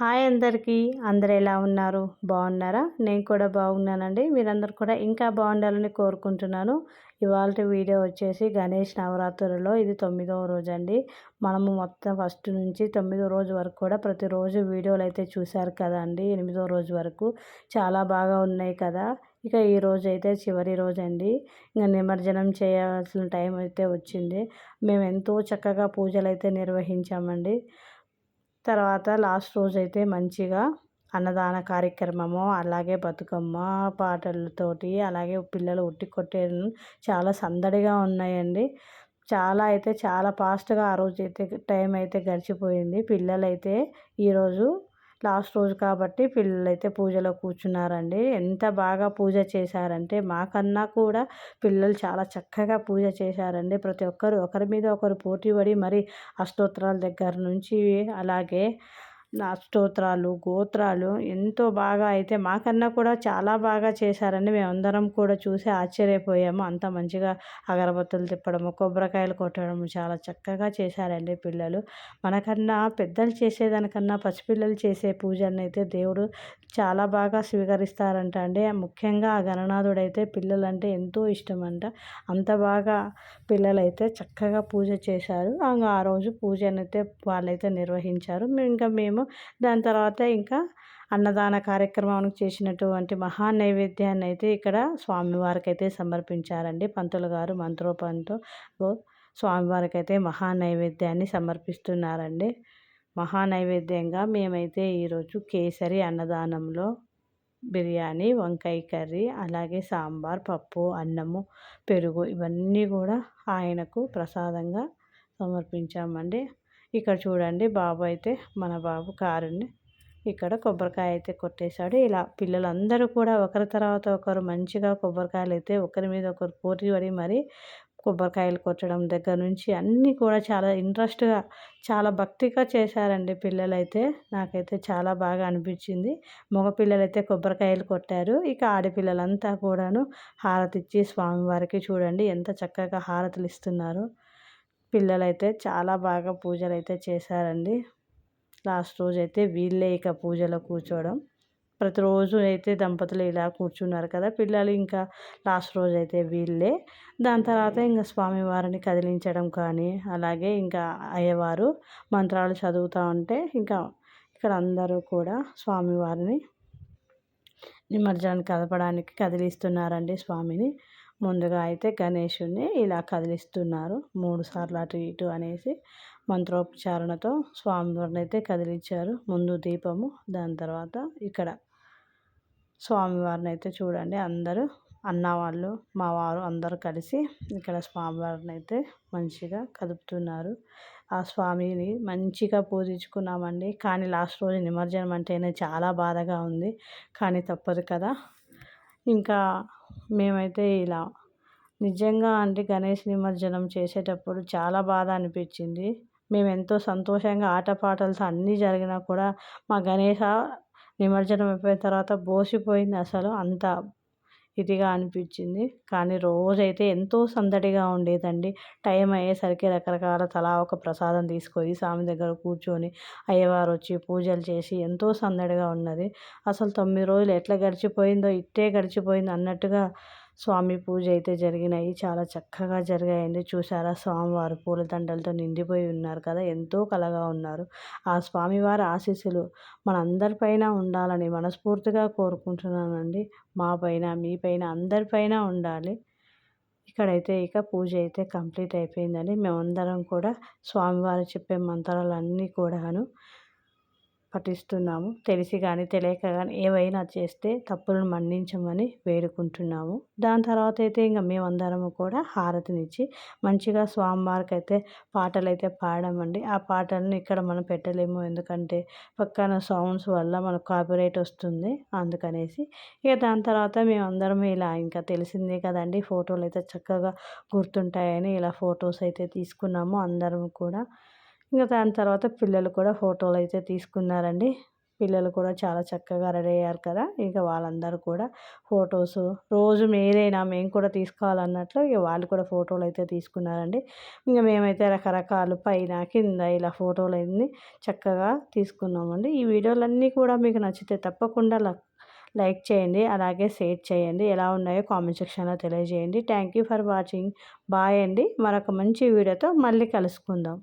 Hi అందరికీ. అందరు ఎలా ఉన్నారు? బాగున్నారా? నేను కూడా బాగున్నానండి. మీరందరూ కూడా ఇంకా బాగుండాలని కోరుకుంటున్నాను. ఇవాళ వీడియో వచ్చేసి గణేష్ నవరాత్రులలో ఇది తొమ్మిదవ రోజు అండి మనము మొత్తం ఫస్ట్ నుంచి తొమ్మిదో రోజు వరకు కూడా ప్రతిరోజు వీడియోలు అయితే చూశారు కదా అండి ఎనిమిదో రోజు వరకు. చాలా బాగా ఉన్నాయి కదా. ఇక ఈ రోజు అయితే చివరి రోజు అండి ఇంకా నిమజ్జనం చేయాల్సిన టైం అయితే వచ్చింది. మేము ఎంతో చక్కగా పూజలు అయితే నిర్వహించామండి. తర్వాత లాస్ట్ రోజు అయితే మంచిగా అన్నదాన కార్యక్రమము అలాగే బతుకమ్మ పాటలతోటి అలాగే పిల్లలు ఉట్టి కొట్టే చాలా సందడిగా ఉన్నాయండి. చాలా అయితే చాలా ఫాస్ట్గా ఆ రోజు అయితే టైం అయితే గడిచిపోయింది. పిల్లలైతే ఈరోజు లాస్ట్ రోజు కాబట్టి పిల్లలైతే పూజలో కూర్చున్నారండి. ఎంత బాగా పూజ చేశారంటే మాకన్నా కూడా పిల్లలు చాలా చక్కగా పూజ చేశారండి. ప్రతి ఒక్కరు ఒకరి మీద ఒకరు పోటీ పడి మరి అష్టోత్తరాల దగ్గర నుంచి అలాగే నా స్తోత్రాలు గోత్రాలు ఎంతో బాగా అయితే మాకన్నా కూడా చాలా బాగా చేశారండి మేమందరం కూడా చూసి ఆశ్చర్యపోయాము. అంత మంచిగా అగరబత్తులు తిప్పడము కొబ్బరికాయలు కొట్టడము చాలా చక్కగా చేశారండి పిల్లలు. మనకన్నా పెద్దలు చేసేదానికన్నా పసిపిల్లలు చేసే పూజలను అయితే దేవుడు చాలా బాగా స్వీకరిస్తారంట అండి. ముఖ్యంగా ఆ గణనాథుడైతే పిల్లలంటే ఎంతో ఇష్టం అంట అంత బాగా పిల్లలైతే చక్కగా పూజ చేశారు. ఆ రోజు పూజనైతే వాళ్ళైతే నిర్వహించారు. ఇంకా మేము దాని తర్వాత ఇంకా అన్నదాన కార్యక్రమానికి చేసినటువంటి మహా నైవేద్యాన్ని అయితే ఇక్కడ స్వామివారికి అయితే సమర్పించారండి. పంతులు గారు మంత్రోపంతో స్వామివారికి అయితే మహా నైవేద్యాన్ని సమర్పిస్తున్నారండి. మహా నైవేద్యంగా మేమైతే ఈరోజు కేసరి అన్నదానంలో బిర్యానీ వంకాయ కర్రీ అలాగే సాంబార్ పప్పు అన్నము పెరుగు ఇవన్నీ కూడా ఆయనకు ప్రసాదంగా సమర్పించామండి. ఇక్కడ చూడండి బాబు అయితే మన బాబు కారుని ఇక్కడ కొబ్బరికాయ అయితే కొట్టేశాడు. ఇలా పిల్లలందరూ కూడా ఒకరి తర్వాత ఒకరు మంచిగా కొబ్బరికాయలు అయితే ఒకరి మీద ఒకరు పోటీ పడి మరి కొబ్బరికాయలు కొట్టడం దగ్గర నుంచి అన్నీ కూడా చాలా ఇంట్రెస్ట్గా చాలా భక్తిగా చేశారండి పిల్లలైతే. నాకైతే చాలా బాగా అనిపించింది. మగపిల్లలైతే కొబ్బరికాయలు కొట్టారు. ఇక ఆడపిల్లలంతా కూడాను హారతిచ్చి స్వామివారికి చూడండి ఎంత చక్కగా హారతులు ఇస్తున్నారు. పిల్లలైతే చాలా బాగా పూజలు అయితే చేశారండి. లాస్ట్ రోజు అయితే వీళ్ళే ఇక పూజలో కూర్చోవడం. ప్రతిరోజు అయితే దంపతులు ఇలా కూర్చున్నారు కదా పిల్లలు ఇంకా లాస్ట్ రోజు అయితే వీళ్ళే. దాని తర్వాత ఇంకా స్వామివారిని కదిలించడం కానీ అలాగే ఇంకా అయ్యవారు మంత్రాలు చదువుతూ ఉంటే ఇంకా ఇక్కడ అందరూ కూడా స్వామివారిని నిమజ్జనాన్ని కదపడానికి కదిలిస్తున్నారండి స్వామిని. ముందుగా అయితే గణేషుని ఇలా కదిలిస్తున్నారు. మూడు సార్లు అటు ఇటు అనేసి మంత్రోపచారణతో స్వామివారిని అయితే కదిలించారు. ముందు దీపము దాని తర్వాత ఇక్కడ స్వామివారిని అయితే చూడండి. అందరూ అన్న వాళ్ళు మా వారు అందరూ కలిసి ఇక్కడ స్వామివారిని అయితే మంచిగా కదుపుతున్నారు. ఆ స్వామిని మంచిగా పూజించుకున్నామండి. కానీ లాస్ట్ రోజు నిమజ్జనం అంటేనే చాలా బాధగా ఉంది. కానీ తప్పదు కదా. ఇంకా మేమైతే ఇలా నిజంగా అంటే గణేష్ నిమజ్జనం చేసేటప్పుడు చాలా బాధ అనిపించింది. మేము ఎంతో సంతోషంగా ఆటపాటలతో అన్నీ జరిగినా కూడా మా గణేష నిమజ్జనం అయిపోయిన తర్వాత బోసిపోయింది అసలు అంత ఇదిగా అనిపించింది. కానీ రోజైతే ఎంతో సందడిగా ఉండేదండి. టైం అయ్యేసరికి రకరకాల తలా ఒక ప్రసాదం తీసుకొని స్వామి దగ్గర కూర్చొని అయ్యవారు వచ్చి పూజలు చేసి ఎంతో సందడిగా ఉన్నది. అసలు తొమ్మిది రోజులు ఎట్లా గడిచిపోయిందో ఇట్టే గడిచిపోయింది అన్నట్టుగా స్వామి పూజ అయితే జరిగినాయి. చాలా చక్కగా జరిగాయండి. చూసారా స్వామివారు పూలదండలతో నిండిపోయి ఉన్నారు కదా? ఎంతో కలగా ఉన్నారు. ఆ స్వామివారి ఆశీస్సులు మనందరిపైన ఉండాలని మనస్ఫూర్తిగా కోరుకుంటున్నానండి. మా పైన మీ పైన అందరిపైన ఉండాలి. ఇక్కడైతే ఇక పూజ అయితే కంప్లీట్ అయిపోయిందండి. మేమందరం కూడా స్వామివారు చెప్పే మంత్రాలన్నీ కూడాను పఠిస్తున్నాము. తెలిసి కానీ తెలియక కానీ ఏవైనా చేస్తే తప్పులను మన్నించమని వేడుకుంటున్నాము. దాని తర్వాత అయితే ఇంకా మేమందరము కూడా హారతినిచ్చి మంచిగా స్వామివారికి అయితే పాటలు అయితే పాడామండి. ఆ పాటలను ఇక్కడ మనం పెట్టలేము. ఎందుకంటే పక్కన సౌండ్స్ వల్ల మనకు కాపీరైట్ వస్తుంది. అందుకనేసి ఇక దాని తర్వాత మేమందరం ఇలా ఇంకా తెలిసిందే కదండి. ఫోటోలు అయితే చక్కగా గుర్తుంటాయని ఇలా ఫొటోస్ అయితే తీసుకున్నాము అందరం కూడా. ఇంకా దాని తర్వాత పిల్లలు కూడా ఫోటోలు అయితే తీసుకున్నారండి. పిల్లలు కూడా చాలా చక్కగా రెడీ అయ్యారు కదా. ఇక వాళ్ళందరూ కూడా ఫొటోస్ రోజు మీరేనా మేము కూడా తీసుకోవాలన్నట్లు ఇక వాళ్ళు కూడా ఫోటోలు అయితే తీసుకున్నారండి. ఇంకా మేమైతే రకరకాలు పైన కింద ఇలా ఫోటోలు అన్ని చక్కగా తీసుకున్నామండి. ఈ వీడియోలన్నీ కూడా మీకు నచ్చితే తప్పకుండా లైక్ చేయండి అలాగే షేర్ చేయండి. ఎలా ఉన్నాయో కామెంట్ సెక్షన్లో తెలియజేయండి. Thank you for watching. Bye అండి. మరొక మంచి వీడియోతో మళ్ళీ కలుసుకుందాం.